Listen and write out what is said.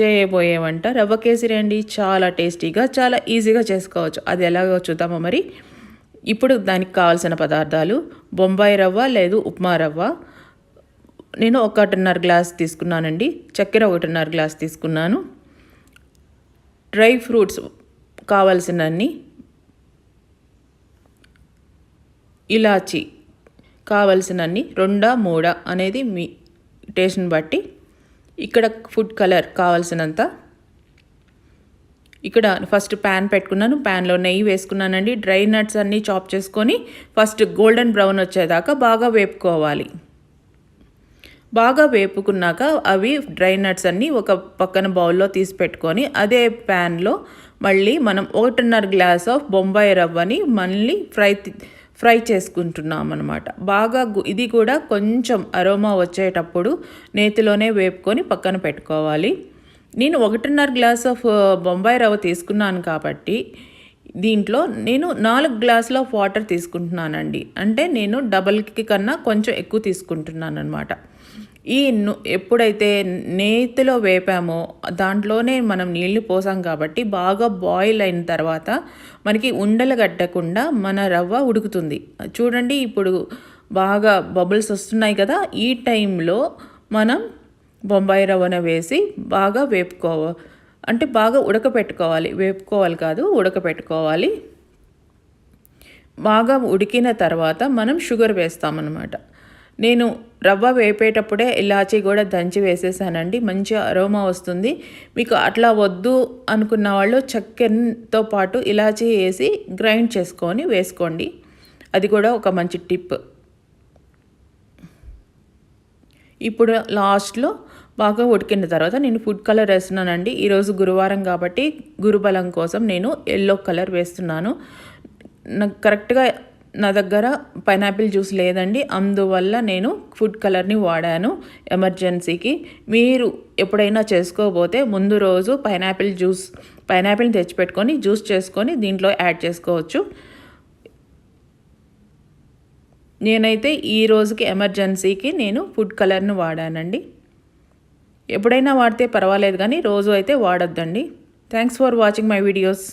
చేయబోయే వంట రవ్వ కేసరి అండి చాలా టేస్టీగా చాలా ఈజీగా చేసుకోవచ్చు. అది ఎలాగో చూద్దామో మరి? ఇప్పుడు దానికి కావాల్సిన పదార్థాలు బొంబాయి రవ్వ లేదు ఉప్మా రవ్వ. నేను ఒకటిన్నర గ్లాస్ తీసుకున్నానండి చక్కెర ఒకటిన్నర గ్లాస్ తీసుకున్నాను. డ్రై ఫ్రూట్స్ కావలసినన్ని ఇలాచి కావలసినన్ని రెండా మూడా అనేది మీ టేస్ట్ని బట్టి ఇక్కడ ఫుడ్ కలర్ కావాల్సినంత. ఇక్కడ ఫస్ట్ ప్యాన్ పెట్టుకున్నాను ప్యాన్లో నెయ్యి వేసుకున్నానండి. డ్రై నట్స్ అన్నీ చాప్ చేసుకొని ఫస్ట్ గోల్డెన్ బ్రౌన్ వచ్చేదాకా బాగా వేపుకోవాలి. బాగా వేపుకున్నాక అవి డ్రై నట్స్ అన్నీ ఒక పక్కన బౌల్లో తీసి పెట్టుకొని అదే ప్యాన్లో మళ్ళీ మనం ఒకటిన్నర గ్లాస్ ఆఫ్ బొంబాయి రవ్వని మళ్ళీ ఫ్రై ఫ్రై చేసుకుంటున్నాం అనమాట బాగా ఇది కూడా కొంచెం అరోమా వచ్చేటప్పుడు నేతిలోనే వేపుకొని పక్కన పెట్టుకోవాలి. నేను ఒకటిన్నర గ్లాస్ ఆఫ్ బొంబాయి రవ్వ తీసుకున్నాను కాబట్టి దీంట్లో నేను నాలుగు గ్లాసుల ఆఫ్ వాటర్ తీసుకుంటున్నానండి. అంటే నేను డబల్కి కన్నా కొంచెం ఎక్కువ తీసుకుంటున్నాను అనమాట ఈ ఎప్పుడైతే నేతిలో వేపామో దాంట్లోనే మనం నీళ్ళు పోసాం కాబట్టి బాగా బాయిల్ అయిన తర్వాత మనకి ఉండలు కట్టకుండా మన రవ్వ ఉడుకుతుంది. చూడండి ఇప్పుడు బాగా బబుల్స్ వస్తున్నాయి కదా ఈ టైంలో మనం బొంబాయి రవ్వను వేసి బాగా వేపుకోవాలి అంటే బాగా ఉడకపెట్టుకోవాలి. వేపుకోవాలి కాదు ఉడకపెట్టుకోవాలి. బాగా ఉడికిన తర్వాత మనం షుగర్ వేస్తామన్నమాట. నేను రవ్వ వేపేటప్పుడే ఇలాచీ కూడా దంచి వేసేసానండి. మంచి అరోమా వస్తుంది. మీకు అట్లా వద్దు అనుకున్న వాళ్ళు చక్కెరతో పాటు ఇలాచీ వేసి గ్రైండ్ చేసుకొని వేసుకోండి. అది కూడా ఒక మంచి టిప్. ఇప్పుడు లాస్ట్లో బాగా ఉడికిన తర్వాత నేను ఫుడ్ కలర్ వేస్తున్నానండి. ఈరోజు గురువారం కాబట్టి గురుబలం కోసం నేను ఎల్లో కలర్ వేస్తున్నాను. నాకు కరెక్ట్గా నా దగ్గర పైనాపిల్ జ్యూస్ లేదండి. అందువల్ల నేను ఫుడ్ కలర్ని వాడాను ఎమర్జెన్సీకి. మీరు ఎప్పుడైనా చేసుకోబోతే ముందు రోజు పైనాపిల్ జ్యూస్ పైనాపిల్ని తెచ్చిపెట్టుకొని జ్యూస్ చేసుకొని దీంట్లో యాడ్ చేసుకోవచ్చు. నేనైతే ఈ రోజుకి ఎమర్జెన్సీకి నేను ఫుడ్ కలర్ని వాడానండి. ఎప్పుడైనా వాడితే పర్వాలేదు కానీ రోజు అయితే వాడొద్దండి. Thanks for watching my videos.